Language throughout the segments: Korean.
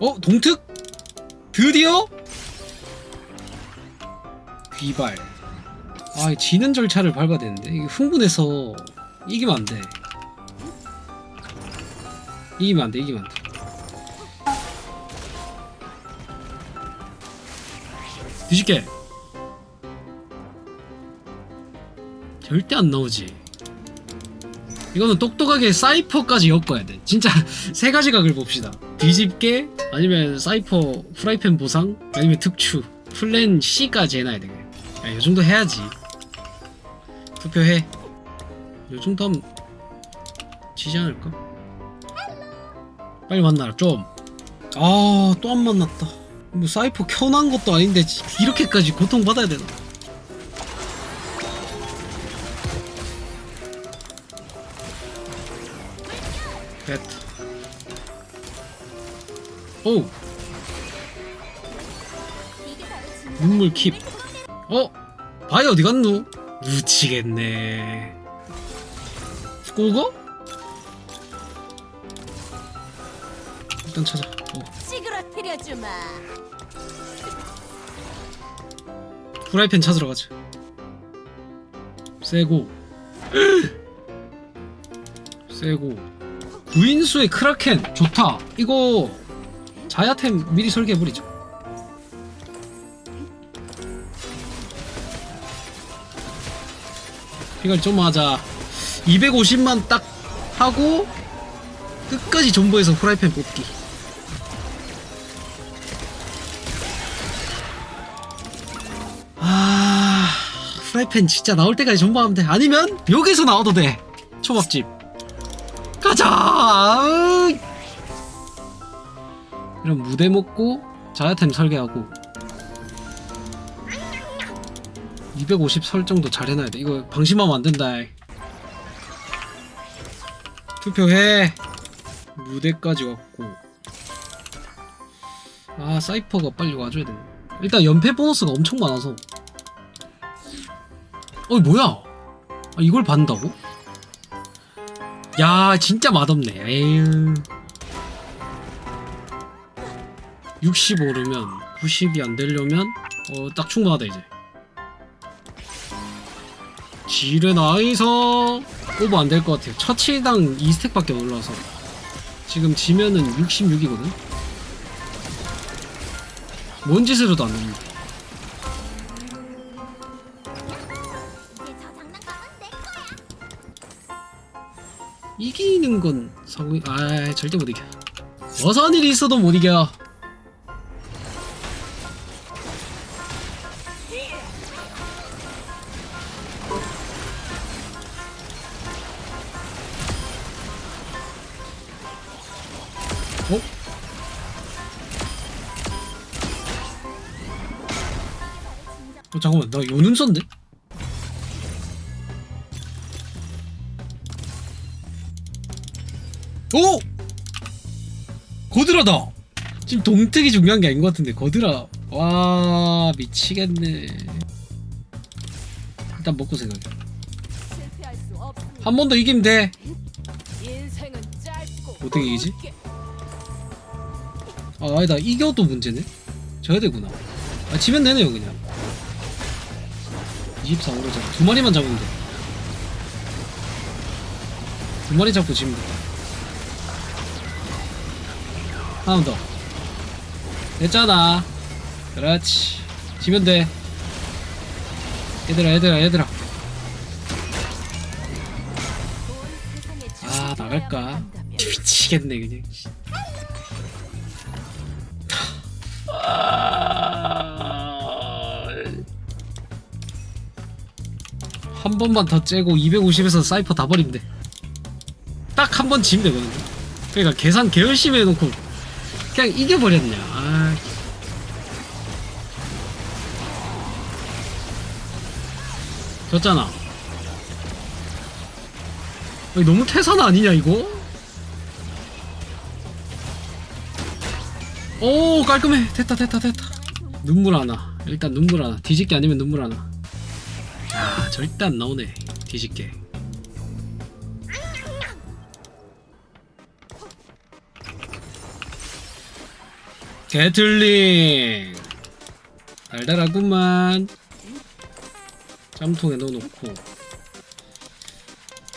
어? 동특? 드디어? 귀발. 아 지는 절차를 밟아야 되는데? 이게 흥분해서 이기면 안돼. 이기면 안돼 이기면 안돼. 뒤집게. 절대 안 나오지. 이거는 똑똑하게 사이퍼까지 엮어야 돼. 진짜 세 가지 각을 봅시다 뒤집게 아니면 사이퍼 프라이팬 보상? 아니면 특추? 플랜 C까지 해놔야 돼 야, 이 정도 해야지. 투표해. 이 정도 하면 지지 않을까? 빨리 만나라 좀아 또 안 만났다. 뭐 사이퍼 켜놓은 것도 아닌데 지- 이렇게까지 고통받아야 되나? 됐다 오 눈물 킵 어? 바이 어디 갔누? 묻히겠네 꼬고? 일단 찾아 어. 찌그러뜨려주마. 프라이팬 찾으러 가자 세고 세고 구인수의 크라켄 좋다 이거 자야템 미리 설계해버리자 이걸 좀 하자. 250만 딱 하고 끝까지 존버해서 프라이팬 뽑기. 아 프라이팬 진짜 나올 때까지 존버하면 돼. 아니면 여기서 나와도 돼. 초밥집. 가자! 으 이. 이런 무대 먹고 자야템 설계하고 250 설정도 잘 해놔야 돼. 이거 방심하면 안 된다. 투표해. 무대까지 왔고. 아 사이퍼가 빨리 와줘야 돼 일단 연패 보너스가 엄청 많아서. 어 뭐야? 아, 이걸 받는다고? 야 진짜 맛없네. 에휴 60 오르면 90이 안 되려면 어 딱 충분하다 이제. 지뢰 나이서 오버 안 될 것 같아요. 처치당 2스택밖에 안 올라서. 지금 지면은 66이거든? 뭔 짓을 해도 안 됩니다. 이기는 건 성이 아 절대 못 이겨. 어선 일이 있어도 못 이겨 어 잠깐만 나 요눈선데? 오! 거드라다! 지금 동특이 중요한 게 아닌 것 같은데 거드라 와 미치겠네 일단 먹고 생각해. 한 번 더 이기면 돼 어떻게 이기지? 아, 아니다 이겨도 문제네 져야 되구나 아 지면 되네요 그냥 24으로 잡아. 두 마리만 잡으면 돼두 마리 잡고 지면 돼 하나 더. 됐잖아 그렇지. 지면 돼. 얘들아 얘들아 얘들아. 아, 나갈까? 미치겠네 그냥 한 번만 더 째고 250에서 사이퍼 다 버리면 돼 딱 한 번 지면 되거든요 그러니까 계산 개열심히 해놓고 그냥 이겨버렸냐. 아. 졌잖아. 아니, 너무 태산 아니냐 이거? 오 깔끔해. 됐다 됐다 됐다. 눈물 하나. 일단 눈물 하나. 뒤집게 아니면 눈물 하나 야 절대 안 나오네. 뒤집게. 게틀링! 달달하구만. 짬통에 넣어놓고.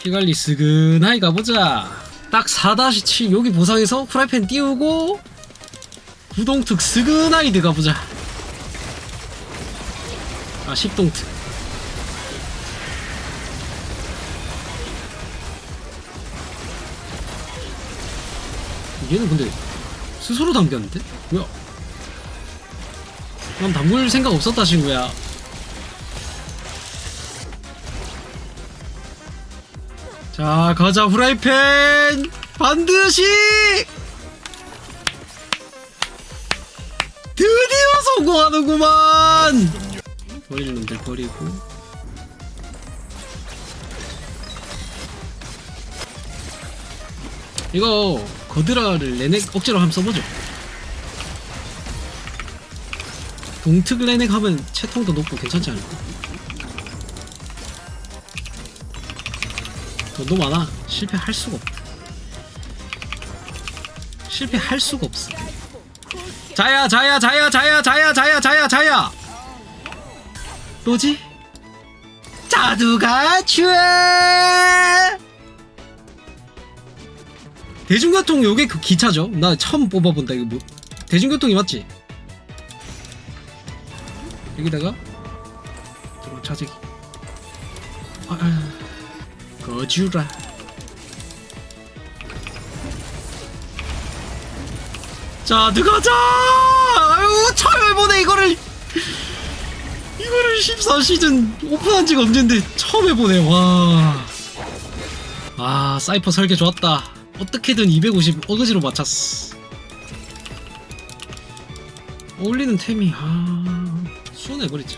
피관리 스근하게 가보자. 딱 4-7 여기 보상에서 프라이팬 띄우고 구동특 스근하게 들어가보자. 아 식동특 얘는 근데 스스로 담겼는데? 뭐야? 난 담글 생각 없었다 친구야. 자 가자 후라이팬! 반드시! 드디어 성공하는구만! 버릴 놈들 버리고. 이거 거드라를 레넥 억지로 한번 써보죠. 동특 레넥 하면 채통도 높고 괜찮지 않을까? 돈도 많아. 실패할 수가 없다. 실패할 수가 없어. 자야 자야 자야 자야 자야 자야 자야 자야! 뭐지? 자두가 추해 대중교통 요게 그 기차죠. 나 처음 뽑아본다 이거 뭐. 대중교통이 맞지? 여기다가? 들어 차지기 아, 아, 거주라. 자 들어가자! 아유 처음 해보네 이거를. 이거를 14시즌 오픈한 지가 언젠데 처음 해보네 와. 아 사이퍼 설계 좋았다 어떻게든 250 어거지로 맞췄어. 어울리는 템이 아 수원해 버리자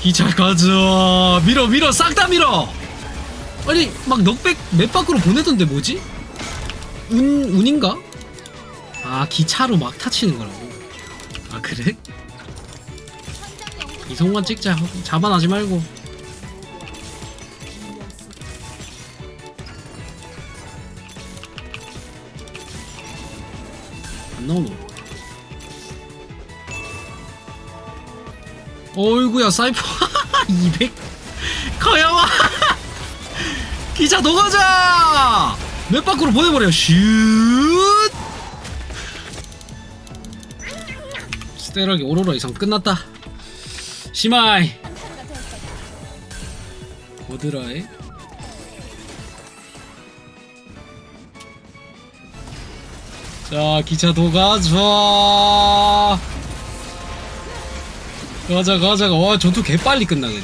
기차 가자 밀어 밀어 싹 다 밀어! 아니 막 넉백 맵 밖으로 보내던데 뭐지? 운 운인가? 아 기차로 막 타치는 거라고. 아 그래? 이송만 찍자. 자만하지 말고 안 나오노 어이구야 사이퍼. 200 가야와 기차 녹아자! 맵 밖으로 보내버려. 슛! 스테라기 오로라 이상 끝났다. 시마이. 고드라의 자 기차 도가자 가자 가자. 와 전투 개빨리 끝나네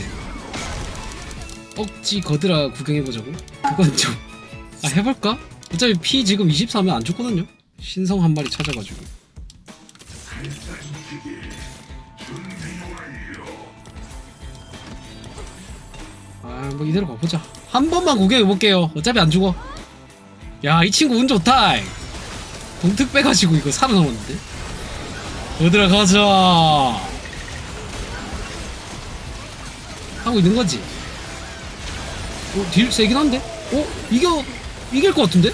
억지 거드라 구경해보자고? 그건 좀... 아 해볼까? 어차피 피 지금 24면 안 좋거든요? 신성 한 마리 찾아가지고. 아 뭐 이대로 가보자. 한 번만 구경해볼게요. 어차피 안 죽어. 야 이 친구 운 좋다 동특 빼가지고 이거 살아남았는데 거드라 가자 하고 있는 거지 어, 딜 세긴 한데? 어? 이겨, 이길 것 같은데?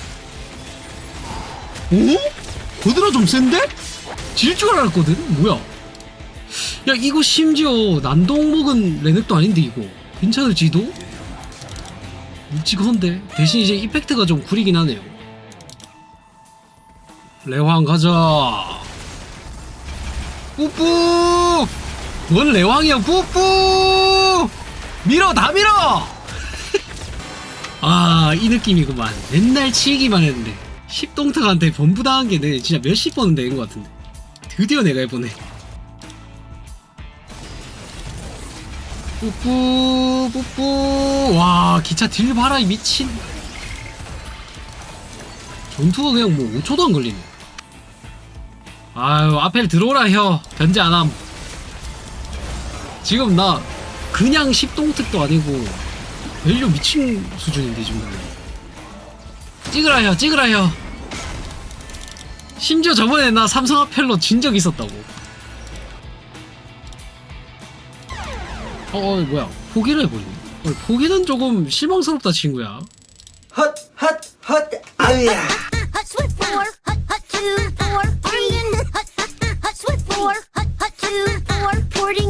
오? 거드라 좀 센데? 질 줄 알았거든? 뭐야? 야, 이거 심지어 난동 먹은 레넥도 아닌데, 이거. 괜찮을지도? 묵직한데? 대신 이제 이펙트가 좀 구리긴 하네요. 레황 가자. 뿌뿌! 넌 레왕이야, 뿌뿌! 밀어, 다 밀어! 아, 이 느낌이구만. 맨날 치기만 했는데. 10동탁한테 범부당한 게 내 진짜 몇십 번은 된것 같은데. 드디어 내가 해보네. 뿌뿌, 뿌뿌. 와, 기차 딜 봐라, 이 미친. 전투가 그냥 뭐 5초도 안 걸리네. 아유, 앞에 들어오라, 혀. 견제 안 함. 지금 나 그냥 10동특도 아니고 밸류 미친 수준인데 지금 찍으라 혀 찍으라 혀 심지어 저번에 나 삼성 아펠로 진 적 있었다고 어, 어 뭐야 포기를 해버리네 어, 포기는 조금 실망스럽다 친구야 헛, 헛, 헛, 아우야. two, four, porting